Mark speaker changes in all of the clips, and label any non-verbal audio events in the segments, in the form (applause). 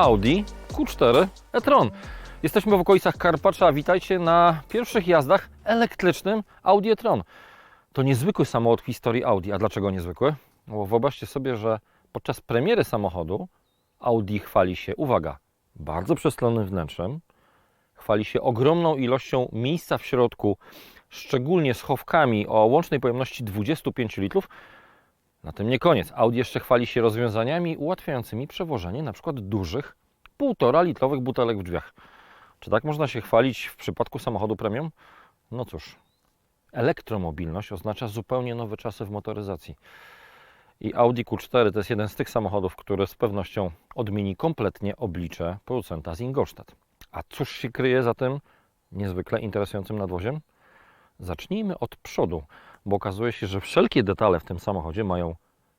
Speaker 1: Audi Q4 e-tron. Jesteśmy w okolicach Karpacza. Witajcie na pierwszych jazdach elektrycznym Audi e-tron. To niezwykły samochód w historii Audi. A dlaczego niezwykły? No bo wyobraźcie sobie, że podczas premiery samochodu Audi chwali się, uwaga, bardzo przestronnym wnętrzem, chwali się ogromną ilością miejsca w środku, szczególnie schowkami o łącznej pojemności 25 litrów. Na tym nie koniec. Audi jeszcze chwali się rozwiązaniami ułatwiającymi przewożenie przykład dużych 1,5 litrowych butelek w drzwiach. Czy tak można się chwalić w przypadku samochodu premium? No cóż, elektromobilność oznacza zupełnie nowe czasy w motoryzacji. I Audi Q4 to jest jeden z tych samochodów, który z pewnością odmieni kompletnie oblicze producenta z Ingolstadt. A cóż się kryje za tym niezwykle interesującym nadwoziem? Zacznijmy od przodu, bo okazuje się, że wszelkie detale w tym samochodzie mają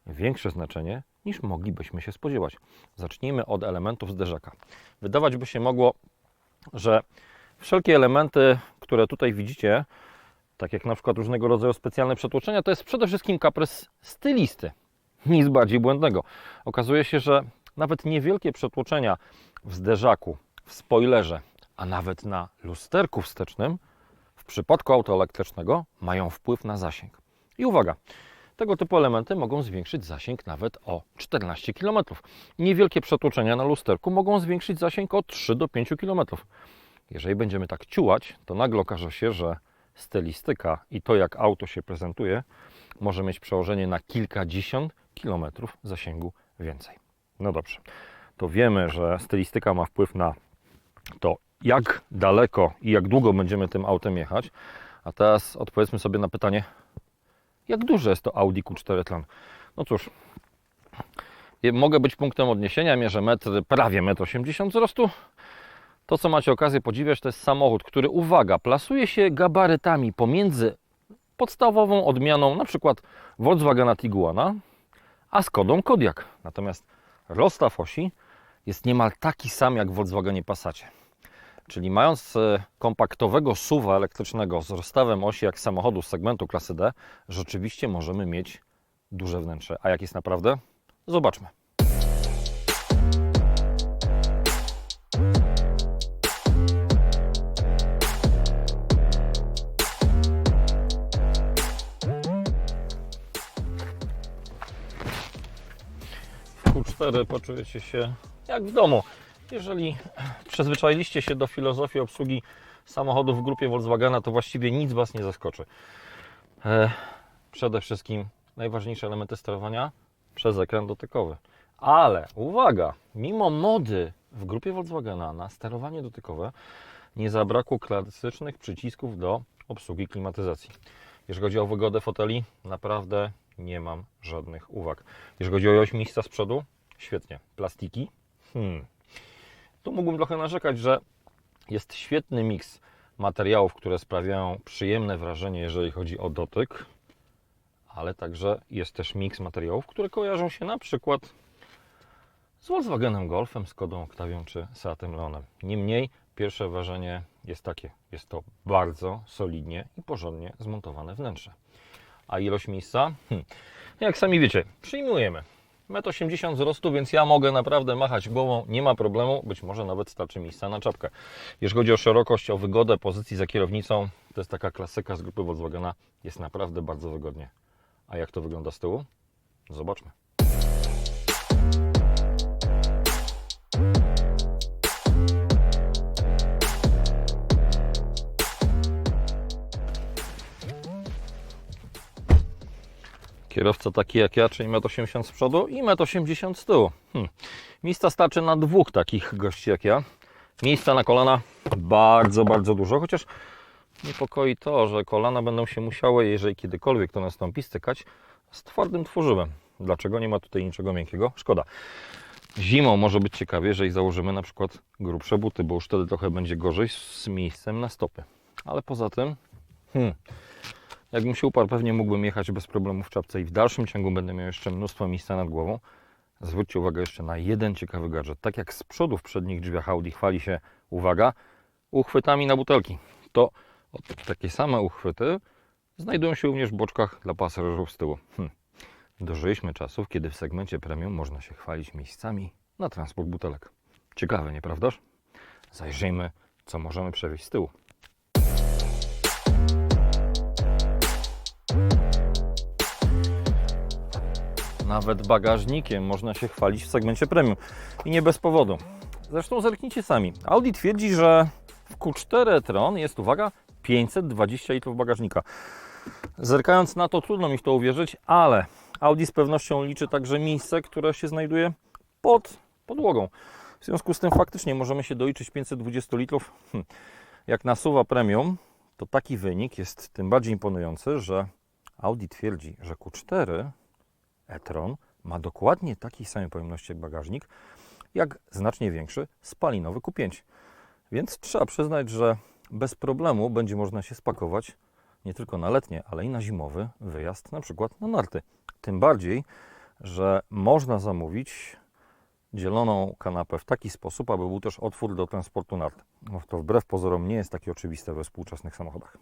Speaker 1: większe znaczenie niż moglibyśmy się spodziewać. Zacznijmy od elementów zderzaka. Wydawać by się mogło, że wszelkie elementy, które tutaj widzicie, tak jak na przykład różnego rodzaju specjalne przetłoczenia, to jest przede wszystkim kaprys stylisty. Nic bardziej błędnego. Okazuje się, że nawet niewielkie przetłoczenia w zderzaku, w spoilerze, a nawet na lusterku wstecznym przypadku auta elektrycznego mają wpływ na zasięg. I uwaga, tego typu elementy mogą zwiększyć zasięg nawet o 14 km. Niewielkie przetłoczenia na lusterku mogą zwiększyć zasięg o 3 do 5 km. Jeżeli będziemy tak ciułać, to nagle okaże się, że stylistyka i to, jak auto się prezentuje, może mieć przełożenie na kilkadziesiąt kilometrów zasięgu więcej. No dobrze, to wiemy, że stylistyka ma wpływ na to, jak daleko i jak długo będziemy tym autem jechać. A teraz odpowiedzmy sobie na pytanie, jak duże jest to Audi Q4 Tron? No cóż, mogę być punktem odniesienia, mierzę metr, prawie 1,80 m wzrostu. To, co macie okazję podziwiać, to jest samochód, który, uwaga, plasuje się gabarytami pomiędzy podstawową odmianą na przykład Volkswagena Tiguana, a Skodą Kodiaq. Natomiast rozstaw osi jest niemal taki sam jak w Volkswagenie Passacie. Czyli mając e, kompaktowego suwa elektrycznego z rozstawem osi jak samochodu z segmentu klasy D, rzeczywiście możemy mieć duże wnętrze. A jak jest naprawdę? Zobaczmy. W Q4 poczujecie się jak w domu. Jeżeli przyzwyczailiście się do filozofii obsługi samochodów w grupie Volkswagena, to właściwie nic Was nie zaskoczy. E, przede wszystkim najważniejsze elementy sterowania przez ekran dotykowy. Ale uwaga, mimo mody w grupie Volkswagena na sterowanie dotykowe, nie zabrakło klasycznych przycisków do obsługi klimatyzacji. Jeżeli chodzi o wygodę foteli, naprawdę nie mam żadnych uwag. Jeżeli chodzi o oś miejsca z przodu, świetnie. Plastiki, hmm. Tu mógłbym trochę narzekać, że jest świetny miks materiałów, które sprawiają przyjemne wrażenie, jeżeli chodzi o dotyk, ale także jest też miks materiałów, które kojarzą się na przykład z Volkswagenem Golfem, Skodą Octavią czy Seatem Leonem. Niemniej pierwsze wrażenie jest takie, jest to bardzo solidnie i porządnie zmontowane wnętrze. A ilość miejsca? Hm. Jak sami wiecie, przyjmujemy. 1,80 m wzrostu, więc ja mogę naprawdę machać głową, nie ma problemu, być może nawet starczy miejsca na czapkę. Jeżeli chodzi o szerokość, o wygodę pozycji za kierownicą, to jest taka klasyka z grupy Volkswagena, jest naprawdę bardzo wygodnie. A jak to wygląda z tyłu? Zobaczmy. Kierowca taki jak ja, czyli 1,80 m z przodu i 1,80 m z tyłu. Hmm. Miejsca starczy na dwóch takich gości jak ja. Miejsca na kolana bardzo, bardzo dużo, chociaż niepokoi to, że kolana będą się musiały, jeżeli kiedykolwiek to nastąpi, stykać z twardym tworzywem. Dlaczego nie ma tutaj niczego miękkiego? Szkoda. Zimą może być ciekawie, jeżeli założymy na przykład grubsze buty, bo już wtedy trochę będzie gorzej z miejscem na stopy. Ale poza tym, hmm, Jakbym się uparł, pewnie mógłbym jechać bez problemu w czapce i w dalszym ciągu będę miał jeszcze mnóstwo miejsca nad głową. Zwróćcie uwagę jeszcze na jeden ciekawy gadżet. Tak jak z przodu w przednich drzwiach Audi chwali się, uwaga, uchwytami na butelki. To takie same uchwyty znajdują się również w boczkach dla pasażerów z tyłu. Hm. Dożyliśmy czasów, kiedy w segmencie premium można się chwalić miejscami na transport butelek. Ciekawe, nieprawdaż? Zajrzyjmy, co możemy przewieźć z tyłu. Nawet bagażnikiem można się chwalić w segmencie premium. I nie bez powodu. Zresztą zerknijcie sami. Audi twierdzi, że w Q4 e-tron jest, uwaga, 520 litrów bagażnika. Zerkając na to, trudno mi w to uwierzyć, ale Audi z pewnością liczy także miejsce, które się znajduje pod podłogą. W związku z tym faktycznie możemy się doliczyć 520 litrów. Hm. Jak nasuwa premium, to taki wynik jest tym bardziej imponujący, że Audi twierdzi, że Q4 e-tron ma dokładnie takiej samej pojemności bagażnik, jak znacznie większy spalinowy Q5. Więc trzeba przyznać, że bez problemu będzie można się spakować nie tylko na letnie, ale i na zimowy wyjazd, na przykład na narty. Tym bardziej, że można zamówić dzieloną kanapę w taki sposób, aby był też otwór do transportu nart. No, to wbrew pozorom nie jest takie oczywiste we współczesnych samochodach.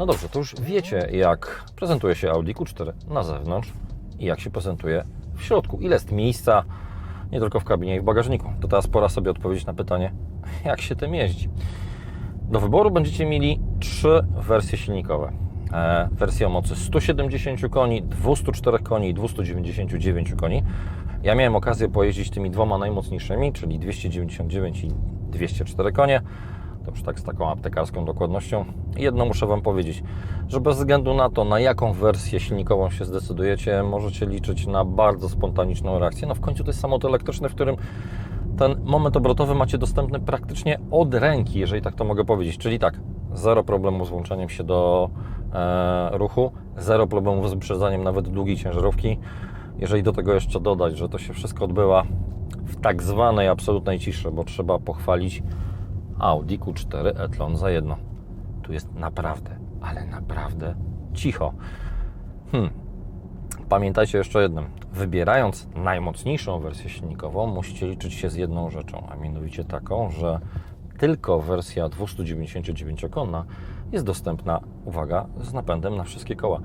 Speaker 1: No dobrze, to już wiecie, jak prezentuje się Audi Q4 na zewnątrz i jak się prezentuje w środku. Ile jest miejsca nie tylko w kabinie i w bagażniku. To teraz pora sobie odpowiedzieć na pytanie, (laughs) jak się tym jeździ. Do wyboru będziecie mieli trzy wersje silnikowe. E, wersję o mocy 170 koni, 204 koni i 299 koni. Ja miałem okazję pojeździć tymi dwoma najmocniejszymi, czyli 299 i 204 konie. To już tak z taką aptekarską dokładnością. Jedno muszę Wam powiedzieć, że bez względu na to, na jaką wersję silnikową się zdecydujecie, możecie liczyć na bardzo spontaniczną reakcję. No w końcu to jest samochód elektryczny, w którym ten moment obrotowy macie dostępny praktycznie od ręki, jeżeli tak to mogę powiedzieć. Czyli tak, zero problemu z włączeniem się do e, ruchu, zero problemu z wyprzedzaniem nawet długiej ciężarówki. Jeżeli do tego jeszcze dodać, że to się wszystko odbywa w tak zwanej absolutnej ciszy, bo trzeba pochwalić Audi Q4 e-tron za jedno. Tu jest naprawdę, ale naprawdę cicho. Hmm. Pamiętajcie jeszcze o jednym. Wybierając najmocniejszą wersję silnikową, musicie liczyć się z jedną rzeczą, a mianowicie taką, że tylko wersja 299-konna jest dostępna, uwaga, z napędem na wszystkie koła.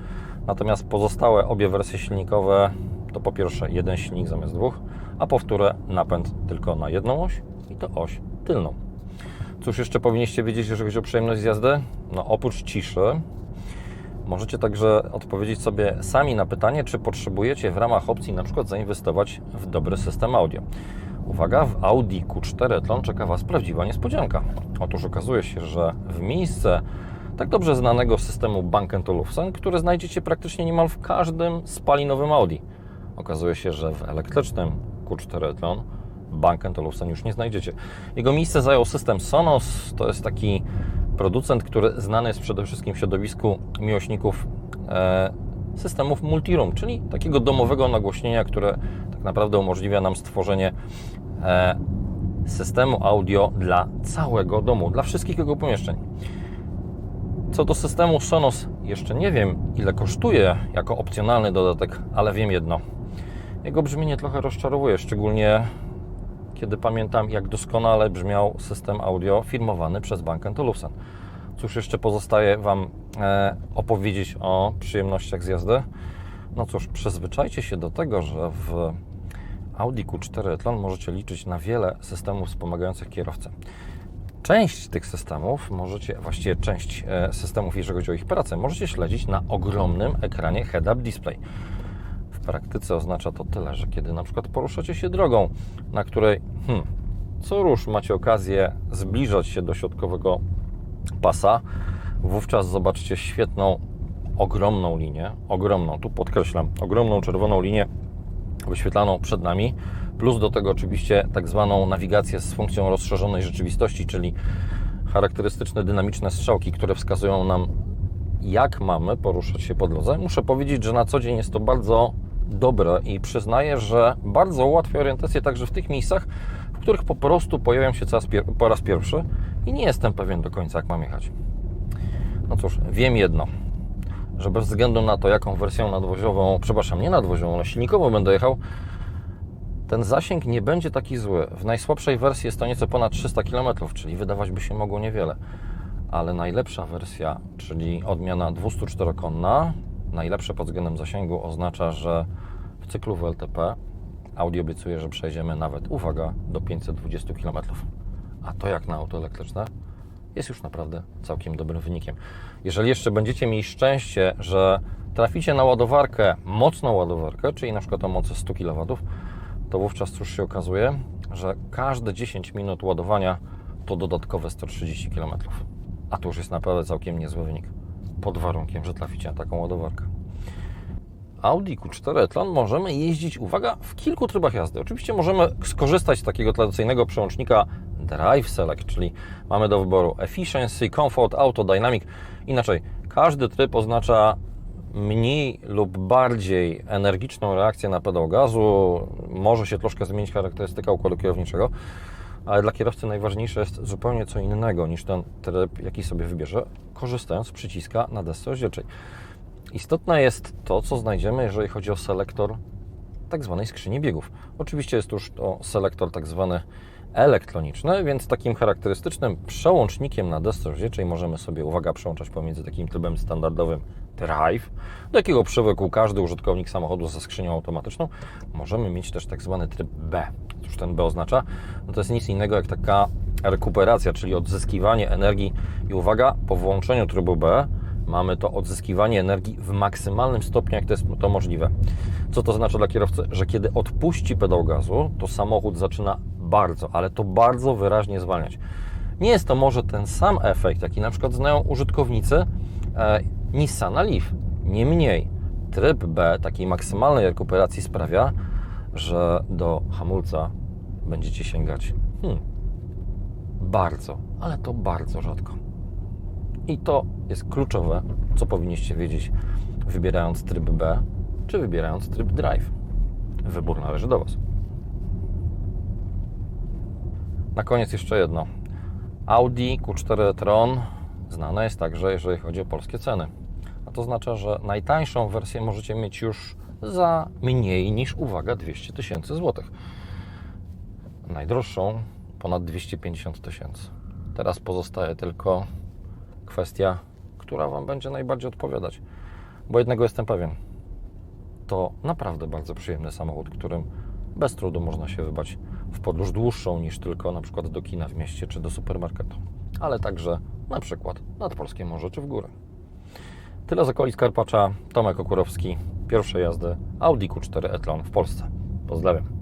Speaker 1: Natomiast pozostałe obie wersje silnikowe to po pierwsze jeden silnik zamiast dwóch, a po wtóre napęd tylko na jedną oś i to oś tylną. Cóż jeszcze powinniście wiedzieć, jeżeli chodzi o przyjemność jazdy? No oprócz ciszy, możecie także odpowiedzieć sobie sami na pytanie, czy potrzebujecie w ramach opcji na przykład zainwestować w dobry system audio. Uwaga, w Audi Q4 e-tron czeka Was prawdziwa niespodzianka. Otóż okazuje się, że w miejsce tak dobrze znanego systemu Bang Olufsen, który znajdziecie praktycznie niemal w każdym spalinowym Audi. Okazuje się, że w elektrycznym Q4 e-tron Bang Olufsen już nie znajdziecie. Jego miejsce zajął system Sonos. To jest taki producent, który znany jest przede wszystkim w środowisku miłośników e, systemów multiroom, czyli takiego domowego nagłośnienia, które tak naprawdę umożliwia nam stworzenie e, systemu audio dla całego domu, dla wszystkich jego pomieszczeń. Co do systemu Sonos, jeszcze nie wiem ile kosztuje jako opcjonalny dodatek, ale wiem jedno. Jego brzmienie trochę rozczarowuje, szczególnie kiedy pamiętam, jak doskonale brzmiał system audio firmowany przez Bang Olufsen. Cóż jeszcze pozostaje Wam e, opowiedzieć o przyjemnościach z jazdy? No cóż, przyzwyczajcie się do tego, że w Audi Q4 e-tron możecie liczyć na wiele systemów wspomagających kierowcę. Część tych systemów możecie, właściwie część e, systemów, jeżeli chodzi o ich pracę, możecie śledzić na ogromnym ekranie head-up display. Praktyce oznacza to tyle, że kiedy na przykład poruszacie się drogą, na której hmm, co rusz macie okazję zbliżać się do środkowego pasa, wówczas zobaczycie świetną, ogromną linię, ogromną, tu podkreślam, ogromną czerwoną linię wyświetlaną przed nami, plus do tego oczywiście tak zwaną nawigację z funkcją rozszerzonej rzeczywistości, czyli charakterystyczne dynamiczne strzałki, które wskazują nam, jak mamy poruszać się po drodze. Muszę powiedzieć, że na co dzień jest to bardzo dobre i przyznaję, że bardzo ułatwia orientację także w tych miejscach, w których po prostu pojawiam się po raz pierwszy i nie jestem pewien do końca, jak mam jechać. No cóż, wiem jedno, że bez względu na to, jaką wersją nadwozową, przepraszam, nie nadwozową, ale silnikową będę jechał, ten zasięg nie będzie taki zły. W najsłabszej wersji jest to nieco ponad 300 km, czyli wydawać by się mogło niewiele. ale najlepsza wersja, czyli odmiana 204-konna, najlepsze pod względem zasięgu oznacza, że w cyklu WLTP Audi obiecuje, że przejdziemy nawet, uwaga, do 520 km. A to jak na auto elektryczne jest już naprawdę całkiem dobrym wynikiem. Jeżeli jeszcze będziecie mieli szczęście, że traficie na ładowarkę, mocną ładowarkę, czyli na przykład o mocy 100 kW, to wówczas cóż się okazuje, że każde 10 minut ładowania to dodatkowe 130 km. A to już jest naprawdę całkiem niezły wynik. Pod warunkiem, że traficie na taką ładowarkę. Audi Q4 e-tron możemy jeździć, uwaga, w kilku trybach jazdy. Oczywiście możemy skorzystać z takiego tradycyjnego przełącznika Drive Select, czyli mamy do wyboru Efficiency, Comfort, Auto, Dynamic. Inaczej, każdy tryb oznacza mniej lub bardziej energiczną reakcję na pedał gazu. Może się troszkę zmienić charakterystyka układu kierowniczego, ale dla kierowcy najważniejsze jest zupełnie co innego niż ten tryb, jaki sobie wybierze, korzystając z przyciska na desce rozdzielczej. Istotne jest to, co znajdziemy, jeżeli chodzi o selektor tak zwanej skrzyni biegów. Oczywiście jest już to selektor tak zwany elektroniczny, więc takim charakterystycznym przełącznikiem na desce rozdzielczej możemy sobie, uwaga, przełączać pomiędzy takim trybem standardowym drive, do jakiego przywykł każdy użytkownik samochodu ze skrzynią automatyczną. Możemy mieć też tak zwany tryb B. Cóż ten B oznacza? No to jest nic innego jak taka rekuperacja, czyli odzyskiwanie energii i uwaga, po włączeniu trybu B mamy to odzyskiwanie energii w maksymalnym stopniu, jak to jest to możliwe. Co to znaczy dla kierowcy? Że kiedy odpuści pedał gazu, to samochód zaczyna bardzo, ale to bardzo wyraźnie zwalniać. Nie jest to może ten sam efekt, jaki na przykład znają użytkownicy e, Nissana Leaf. Niemniej tryb B takiej maksymalnej rekuperacji sprawia, że do hamulca będziecie sięgać hmm, bardzo, ale to bardzo rzadko. I to jest kluczowe, co powinniście wiedzieć, wybierając tryb B czy wybierając tryb Drive. Wybór należy do Was. Na koniec jeszcze jedno. Audi Q4 e-tron znane jest także, jeżeli chodzi o polskie ceny. A to oznacza, że najtańszą wersję możecie mieć już za mniej niż, uwaga, 200 tysięcy złotych. Najdroższą ponad 250 tysięcy. Teraz pozostaje tylko kwestia, która Wam będzie najbardziej odpowiadać. Bo jednego jestem pewien. To naprawdę bardzo przyjemny samochód, którym bez trudu można się wybrać w podróż dłuższą niż tylko na przykład do kina w mieście czy do supermarketu, ale także na przykład nad Polskie Morze czy w górę. Tyle z okolic Karpacza. Tomek Okurowski. Pierwsze jazdy Audi Q4 e-tron w Polsce. Pozdrawiam.